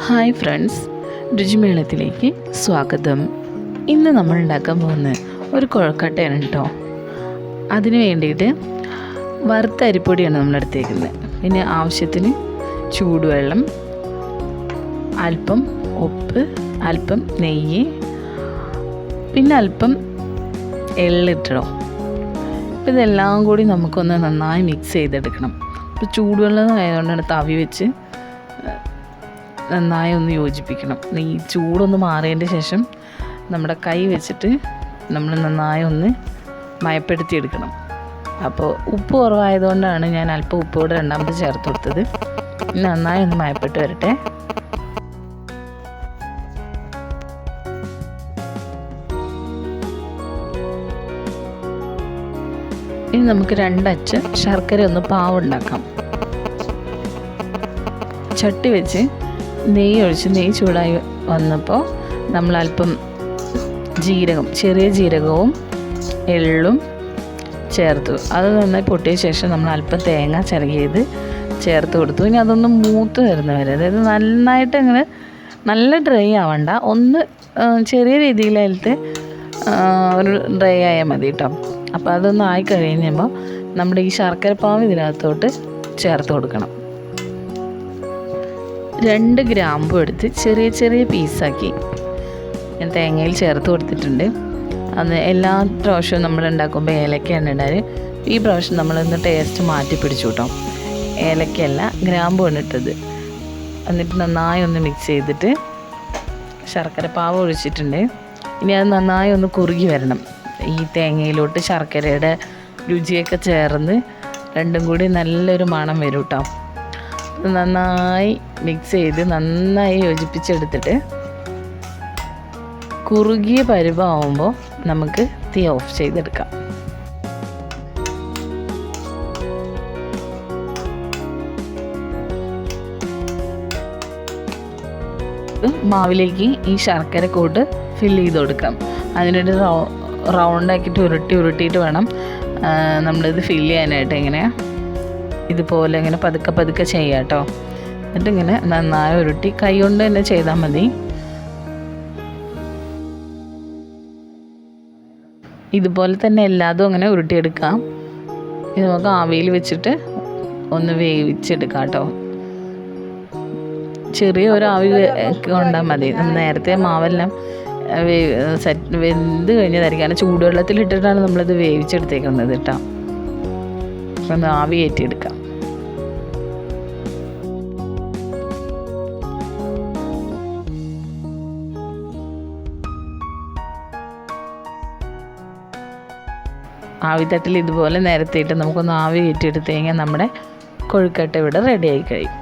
Hi friends രുചിമേളത്തിലേക്ക് സ്വാഗതം. ഇന്ന് നമ്മൾ ഉണ്ടാക്കാൻ പോകുന്ന ഒരു കുഴക്കട്ടയാണ് കേട്ടോ. അതിന് വേണ്ടിയിട്ട് വറുത്ത അരിപ്പൊടിയാണ് നമ്മൾ എടുത്തേക്കുന്നത്. പിന്നെ ആവശ്യത്തിന് ചൂടുവെള്ളം അല്പം ഉപ്പ് അല്പം നെയ്യ് പിന്നെ അല്പം എള്ളിട്ടോ അപ്പോൾ ഇതെല്ലാം കൂടി നമുക്കൊന്ന് നന്നായി മിക്സ് ചെയ്തെടുക്കണം. ഇപ്പോൾ ചൂടുവെള്ളം ആയതുകൊണ്ടാണ് തവി വെച്ച് നന്നായി ഒന്ന് യോജിപ്പിക്കണം. ഈ ചൂടൊന്ന് മാറിയതിന്റെ ശേഷം നമ്മുടെ കൈ വെച്ചിട്ട് നമ്മൾ നന്നായി ഒന്ന് മയപ്പെടുത്തിയെടുക്കണം. അപ്പോൾ ഉപ്പ് കുറവായതുകൊണ്ടാണ് ഞാൻ അല്പം ഉപ്പ് കൂടെ രണ്ടാമത് ചേർത്ത് കൊടുത്തത്. നന്നായി ഒന്ന് മയപ്പെട്ട് വരട്ടെ. ഇനി നമുക്ക് രണ്ടച്ച് ശർക്കര ഒന്ന് പാവുണ്ടാക്കാം. ചട്ടി വെച്ച് നെയ്യ് ഒഴിച്ച് നെയ്യ് ചൂടായി വന്നപ്പോൾ നമ്മൾ അല്പം ജീരകം ചെറിയ ജീരകവും എള്ളും ചേർത്തു. അത് നന്നായി പൊട്ടിയ ശേഷം നമ്മൾ അല്പം തേങ്ങ ചിരകിയത് ചേർത്ത് കൊടുത്തു. ഇനി അതൊന്ന് മൂത്ത് വരുന്ന വരെ. അതായത് നന്നായിട്ട് അങ്ങനെ നല്ല ഡ്രൈ ആവണ്ട. ഒന്ന് ചെറിയ രീതിയിലായിട്ട് ഒരു ഡ്രൈ ആയാൽ മതി കേട്ടോ അപ്പോൾ അതൊന്ന് ആയി നമ്മുടെ ഈ ശർക്കരപ്പാവ് ഇതിനകത്തോട്ട് ചേർത്ത് കൊടുക്കണം. രണ്ട് ഗ്രാമ്പും എടുത്ത് ചെറിയ ചെറിയ പീസാക്കി ഞാൻ തേങ്ങയിൽ ചേർത്ത് കൊടുത്തിട്ടുണ്ട്. അന്ന് എല്ലാ പ്രാവശ്യവും നമ്മൾ ഉണ്ടാക്കുമ്പോൾ ഏലക്കയാണ് ഇടാറ്. ഈ പ്രാവശ്യം നമ്മളൊന്ന് ടേസ്റ്റ് മാറ്റി പിടിച്ചു കേട്ടോ. ഏലക്കയല്ല ഗ്രാമ്പുമാണ് ഇട്ടത്. എന്നിട്ട് നന്നായി ഒന്ന് മിക്സ് ചെയ്തിട്ട് ശർക്കര പാവ് ഒഴിച്ചിട്ടുണ്ട്. ഇനി അത് നന്നായി ഒന്ന് കുറുകി വരണം. ഈ തേങ്ങയിലോട്ട് ശർക്കരയുടെ രുചിയൊക്കെ ചേർന്ന് രണ്ടും കൂടി നല്ലൊരു മണം വരും കേട്ടോ. നന്നായി മിക്സ് ചെയ്ത് നന്നായി യോജിപ്പിച്ചെടുത്തിട്ട് കുറുകിയ പരുവാകുമ്പോൾ നമുക്ക് തീ ഓഫ് ചെയ്തെടുക്കാം. മാവിലേക്ക് ഈ ശർക്കര കൂട്ട് ഫില്ല് ചെയ്ത് കൊടുക്കാം അതിനൊരു റൗണ്ടാക്കിയിട്ട് ഉരുട്ടി ഉരുട്ടിയിട്ട് വേണം നമ്മളിത് ഫില്ല് ചെയ്യാനായിട്ട്. ഇങ്ങനെ ഇതുപോലെ ഇങ്ങനെ പതുക്കെ പതുക്കെ ചെയ്യാം കേട്ടോ. എന്നിട്ട് ഇങ്ങനെ നന്നായി ഉരുട്ടി കൈ കൊണ്ട് തന്നെ ചെയ്താൽ മതി. ഇതുപോലെ തന്നെ എല്ലാതും അങ്ങനെ ഉരുട്ടിയെടുക്കാം. ഇത് നമുക്ക് ആവിയിൽ വെച്ചിട്ട് ഒന്ന് വേവിച്ചെടുക്കാം കേട്ടോ. ചെറിയ ഒരു ആവി കൊണ്ടാൽ മതി. നേരത്തെ മാവെല്ലാം വേ- സെറ്റ് വെന്ത് കഴിഞ്ഞതായിരിക്കും. കാരണം ചൂടുവെള്ളത്തിലിട്ടിട്ടാണ് നമ്മളിത് വേവിച്ചെടുത്തേക്കുന്നത് കേട്ടോ. ഒന്ന് ആവി കയറ്റിയെടുക്കാം ആവിത്തട്ടിൽ ഇതുപോലെ നിരത്തിയിട്ട് നമുക്കൊന്ന് ആവി കയറ്റിയെടുത്ത് കഴിഞ്ഞാൽ നമ്മുടെ കൊഴുക്കട്ട ഇവിടെ റെഡിയായി കഴിയും.